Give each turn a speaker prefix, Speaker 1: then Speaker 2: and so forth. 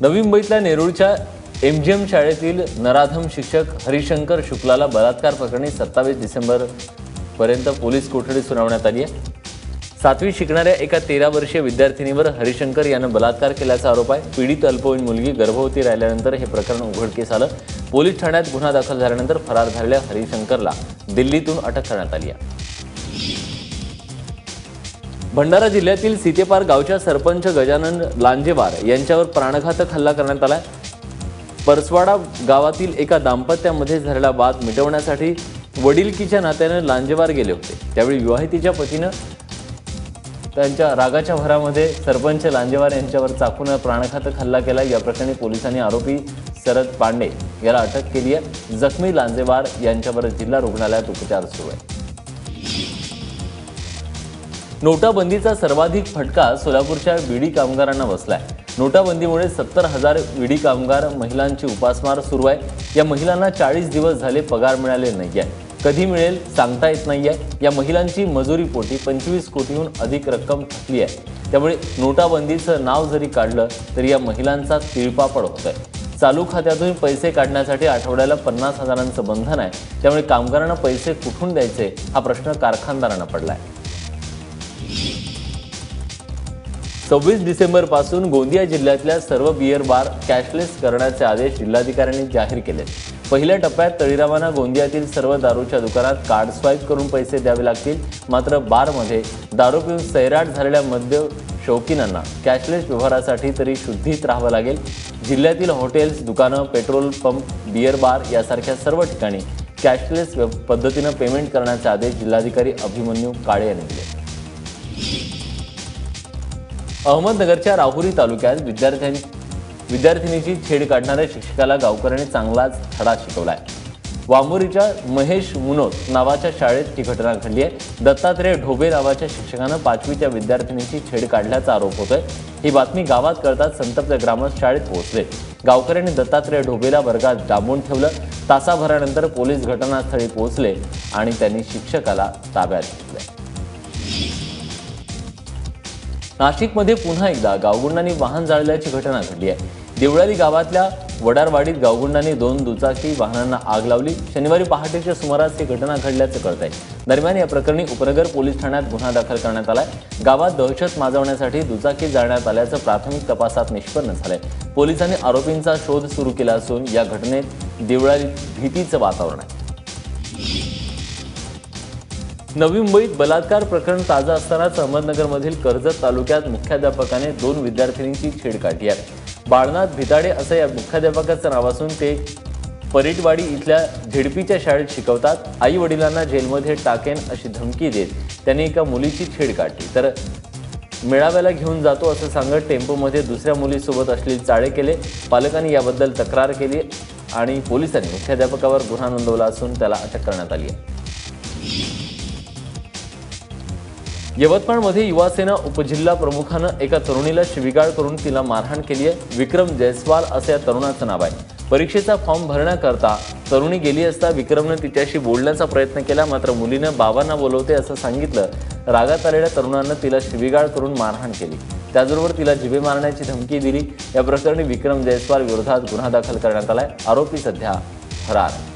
Speaker 1: नवी मुंबईतल्या नेरूळच्या M G M शाळेतील नराधम शिक्षक हरिशंकर शुक्लाला बलात्कार प्रकरणी सत्तावीस डिसेंबर पर्यंत पोलीस कोठडी सुनावण्यात आली आहे. सातवी शिकणाऱ्या एका तेरा वर्षीय विद्यार्थिनीवर हरिशंकर यानं बलात्कार केल्याचा आरोप आहे. पीडित अल्पवयीन मुलगी गर्भवती राहिल्यानंतर हे प्रकरण उघडकीस आलं. पोलीस ठाण्यात गुन्हा दाखल झाल्यानंतर फरार झालेल्या हरिशंकरला दिल्लीतून अटक करण्यात आली आहे. भंडारा जिल्ह्यातील सीतेपार गावच्या सरपंच गजानन लांजेवार यांच्यावर प्राणघातक हल्ला करण्यात आला परसवाडा गावातील एका दाम्पत्यामध्ये झालेला वाद मिटवण्यासाठी वडिलकीच्या नात्यानं लांजेवार गेले होते. त्यावेळी विवाहितीच्या पतीनं त्यांच्या रागाच्या भरामध्ये सरपंच लांजेवार यांच्यावर चाकून प्राणघातक हल्ला केला. या प्रकरणी पोलिसांनी आरोपी शरद पांडे याला अटक केली आहे. जखमी लांजेवार यांच्यावर जिल्हा रुग्णालयात उपचार सुरू आहे. नोटाबंदीचा सर्वाधिक फटका सोलापूरच्या विडी कामगारांना बसलाय. नोटाबंदीमुळे सत्तर हजार विडी कामगार महिलांची उपासमार सुरू आहे. या महिलांना चाळीस दिवस झाले पगार मिळाले नाही आहे कधी मिळेल सांगता येत नाही आहे या महिलांची मजुरी पोटी पंचवीस कोटीहून अधिक रक्कम थकली आहे. त्यामुळे नोटाबंदीचं नाव जरी काढलं तरी या महिलांचा तिळपापड होत आहे चालू खात्यातून पैसे काढण्यासाठी आठवड्याला पन्नास हजारांचं बंधन आहे. त्यामुळे कामगारांना पैसे कुठून द्यायचे हा प्रश्न कारखानदारांना पडला आहे सव्वीस डिसेंबरपासून गोंदिया जिल्ह्यातल्या सर्व बियर बार कॅशलेस करण्याचे आदेश जिल्हाधिकाऱ्यांनी जाहीर केले. पहिल्या टप्प्यात तळीरामांना गोंदियातील सर्व दारूच्या दुकानात कार्ड स्वाईप करून पैसे द्यावे लागतील. मात्र बारमध्ये दारू पिऊन सैराट झालेल्या मद्य शौकीनांना कॅशलेस व्यवहारासाठी तरी शुद्धीत राहावं लागेल. जिल्ह्यातील हॉटेल्स दुकानं पेट्रोल पंप बियर बार यासारख्या सर्व ठिकाणी कॅशलेस पद्धतीनं पेमेंट करण्याचे आदेश जिल्हाधिकारी अभिमन्यू काळे यांनी दिले. अहमदनगरच्या राहुरी तालुक्यात विद्यार्थ्यां विद्यार्थिनीची छेड काढणाऱ्या शिक्षकाला गावकऱ्यांनी चांगलाच धडा शिकवलाय. वांबोरीच्या महेश मुनोत नावाच्या शाळेत ही घटना घडली आहे. दत्तात्रेय ढोबे नावाच्या शिक्षकानं पाचवीच्या विद्यार्थिनीची छेड काढल्याचा आरोप होतोय. ही बातमी गावात कळताच संतप्त ग्रामस्थ शाळेत पोहोचले. गावकऱ्यांनी दत्तात्रेय ढोबेला वर्गात डांबून ठेवलं. तासाभरानंतर पोलीस घटनास्थळी पोहोचले आणि त्यांनी शिक्षकाला ताब्यात घेतलं नाशिकमध्ये पुन्हा एकदा गावगुंडांनी वाहन जाळल्याची घटना घडली आहे. देवळाली गावातल्या वडारवाडीत गावगुंडांनी दोन दुचाकी वाहनांना आग लावली. शनिवारी पहाटेच्या सुमारास ही घटना घडल्याचं कळत आहे दरम्यान या प्रकरणी उपनगर पोलीस ठाण्यात गुन्हा दाखल करण्यात आलाय. गावात दहशत माजवण्यासाठी दुचाकी जाळण्यात आल्याचं प्राथमिक तपासात निष्पन्न झालंय. पोलिसांनी आरोपींचा शोध सुरू केला असून या घटनेत देवळालीत भीतीचं वातावरण आहे. नवी मुंबईत बलात्कार प्रकरण ताजं असतानाच अहमदनगरमधील कर्जत तालुक्यात मुख्याध्यापकाने दोन विद्यार्थिनींची छेड काढली आहे. बाळनाथ भिताडे असं या मुख्याध्यापकाचं नाव असून ते परीटवाडी इथल्या झेडपीच्या शाळेत शिकवतात. आई वडिलांना जेलमध्ये टाकेन अशी धमकी देत त्यांनी एका मुलीची छेड काढली. तर मेळाव्याला घेऊन जातो असं सांगत टेम्पोमध्ये दुसऱ्या मुलीसोबत असलेले चाळे केले. पालकांनी याबद्दल तक्रार केली आणि पोलिसांनी मुख्याध्यापकावर गुन्हा नोंदवला असून त्याला अटक करण्यात आली आहे. यवतमाळमध्ये युवासेना उपजिल्हा प्रमुखानं एका तरुणीला शिविगाळ करून तिला मारहाण केली आहे. विक्रम जयस्वाल असं या तरुणाचं नाव आहे. परीक्षेचा फॉर्म भरण्याकरता तरुणी गेली असता विक्रमनं तिच्याशी बोलण्याचा प्रयत्न केला मात्र मुलीनं बाबांना बोलवते असं सांगितलं. रागात आलेल्या तरुणानं तिला शिविगाळ करून मारहाण केली. त्याचबरोबर तिला जिवे मारण्याची धमकी दिली. या प्रकरणी विक्रम जयस्वाल विरोधात गुन्हा दाखल करण्यात आलाय. आरोपी सध्या फरार. आहे